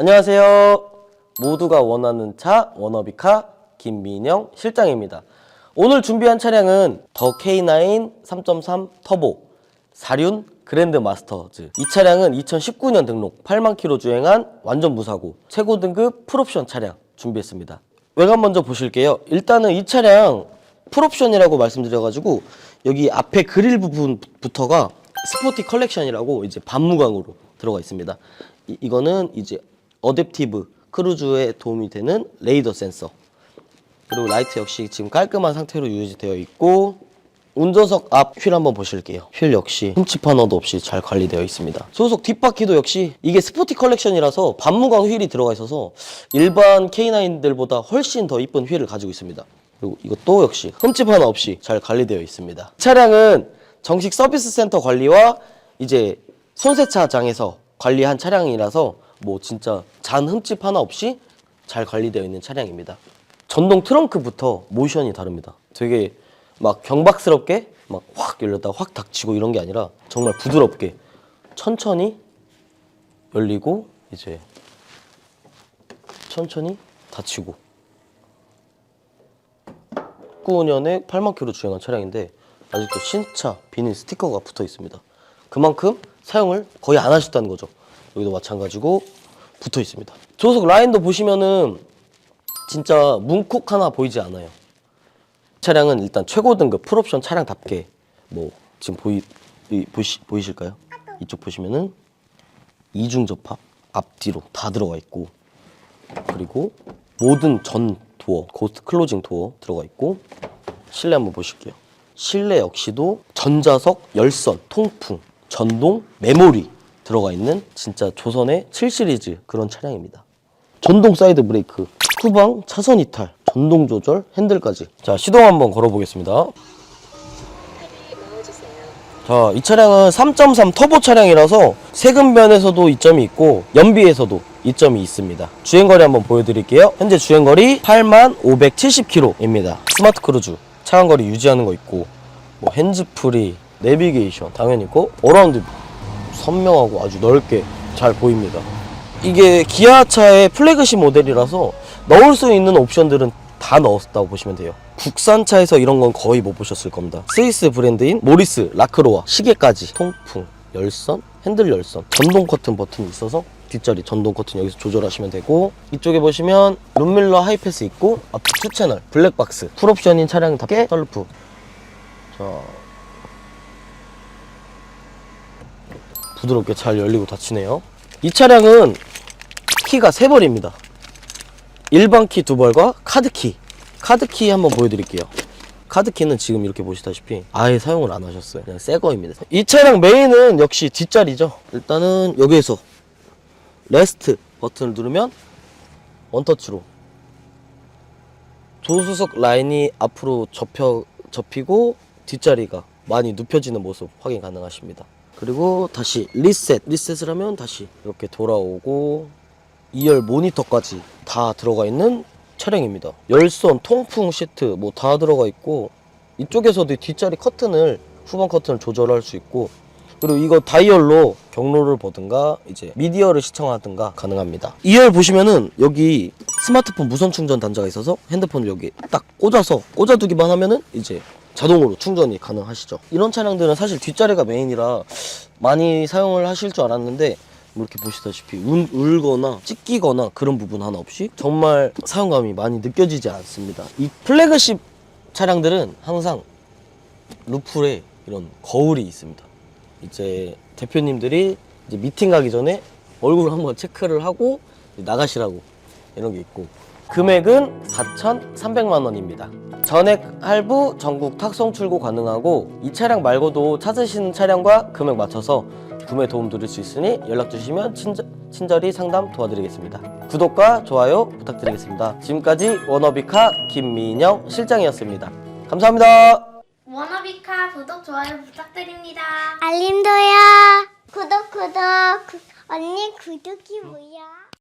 안녕하세요. 모두가 원하는 차 워너비카 김민영 실장입니다. 오늘 준비한 차량은 더 K9 3.3 터보 사륜 그랜드 마스터즈. 이 차량은 2019년 등록 8만 킬로 주행한 완전 무사고 최고 등급 풀옵션 차량 준비했습니다. 외관 먼저 보실게요. 일단은 이 차량 풀옵션이라고 말씀드려가지고 여기 앞에 그릴 부분부터가 스포티 컬렉션이라고 이제 반무광으로 들어가 있습니다. 이, 이거는 이제 어댑티브 크루즈에 도움이 되는 레이더 센서 그리고 라이트 역시 지금 깔끔한 상태로 유지되어 있고 운전석 앞 휠 한번 보실게요. 휠 역시 흠집 하나도 없이 잘 관리되어 있습니다. 소속 뒷바퀴도 역시 이게 스포티 컬렉션이라서 반무광 휠이 들어가 있어서 일반 K9들보다 훨씬 더 이쁜 휠을 가지고 있습니다. 그리고 이것도 역시 흠집 하나 없이 잘 관리되어 있습니다. 차량은 정식 서비스 센터 관리와 이제 손세차장에서 관리한 차량이라서 뭐 진짜 잔 흠집 하나 없이 잘 관리되어 있는 차량입니다. 전동 트렁크부터 모션이 다릅니다. 되게 막 경박스럽게 막 확 열렸다가 확 닫히고 이런 게 아니라 정말 부드럽게 천천히 열리고 이제 천천히 닫히고 19년에 8만 킬로 주행한 차량인데 아직도 신차 비닐 스티커가 붙어 있습니다. 그만큼 사용을 거의 안 하셨다는 거죠. 여기도 마찬가지고 붙어 있습니다. 조속 라인도 보시면은 진짜 문콕 하나 보이지 않아요. 차량은 일단 최고 등급 풀옵션 차량답게 뭐 지금 보이 이, 보시, 보이실까요? 이쪽 보시면은 이중 접합 앞뒤로 다 들어가 있고 그리고 모든 전 도어 고스트 클로징 도어 들어가 있고 실내 한번 보실게요. 실내 역시도 전자석 열선 통풍 전동 메모리 들어가 있는 진짜 조선의 7 시리즈 그런 차량입니다. 전동 사이드 브레이크, 후방 차선 이탈, 전동 조절, 핸들까지. 자, 시동 한번 걸어보겠습니다. 자, 이 차량은 3.3 터보 차량이라서 세금변에서도 이점이 있고 연비에서도 이점이 있습니다. 주행거리 한번 보여드릴게요. 현재 주행거리 8만 570km입니다. 스마트 크루즈 차간거리 유지하는 거 있고 뭐 핸즈프리, 내비게이션 당연히 있고 어라운드 선명하고 아주 넓게 잘 보입니다. 이게 기아차의 플래그십 모델이라서 넣을 수 있는 옵션들은 다 넣었다고 보시면 돼요. 국산차에서 이런 건 거의 못 보셨을 겁니다. 스위스 브랜드인 모리스, 라크로와 시계까지 통풍, 열선, 핸들 열선, 전동 커튼 버튼이 있어서 뒷자리 전동 커튼 여기서 조절하시면 되고 이쪽에 보시면 룸밀러 하이패스 있고 앞투 채널 블랙박스 풀옵션인 차량 답게 썰루프 자 부드럽게 잘 열리고 닫히네요. 이 차량은 키가 세 벌입니다. 일반 키두 벌과 카드 키. 카드 키 한번 보여드릴게요. 카드 키는 지금 이렇게 보시다시피 아예 사용을 안 하셨어요. 그냥 새 거입니다. 이 차량 메인은 역시 뒷자리죠. 일단은 여기에서 레스트 버튼을 누르면 원터치로 조수석 라인이 앞으로 접혀, 접히고 뒷자리가 많이 눕혀지는 모습 확인 가능하십니다. 그리고 다시 리셋, 리셋을 하면 다시 이렇게 돌아오고 2열 모니터까지 다 들어가 있는 차량입니다. 열선, 통풍 시트 뭐 다 들어가 있고 이쪽에서도 뒷자리 커튼을 후방 커튼을 조절할 수 있고 그리고 이거 다이얼로 경로를 보든가 이제 미디어를 시청하든가 가능합니다. 2열 보시면은 여기 스마트폰 무선 충전 단자가 있어서 핸드폰을 여기 딱 꽂아서 꽂아두기만 하면은 이제 자동으로 충전이 가능하시죠. 이런 차량들은 사실 뒷자리가 메인이라 많이 사용을 하실 줄 알았는데 뭐 이렇게 보시다시피 울, 울거나 찢기거나 그런 부분 하나 없이 정말 사용감이 많이 느껴지지 않습니다. 이 플래그십 차량들은 항상 루프에 이런 거울이 있습니다. 이제 대표님들이 이제 미팅 가기 전에 얼굴 한번 체크를 하고 나가시라고 이런 게 있고 금액은 4,300만 원입니다. 전액 할부 전국 탁송 출고 가능하고 이 차량 말고도 찾으시는 차량과 금액 맞춰서 구매 도움 드릴 수 있으니 연락 주시면 친절, 친절히 상담 도와드리겠습니다. 구독과 좋아요 부탁드리겠습니다. 지금까지 워너비카 김민영 실장이었습니다. 감사합니다. 워너비카 구독 좋아요 부탁드립니다. 알림도요. 구독 구독. 구- 언니 구독이 뭐야?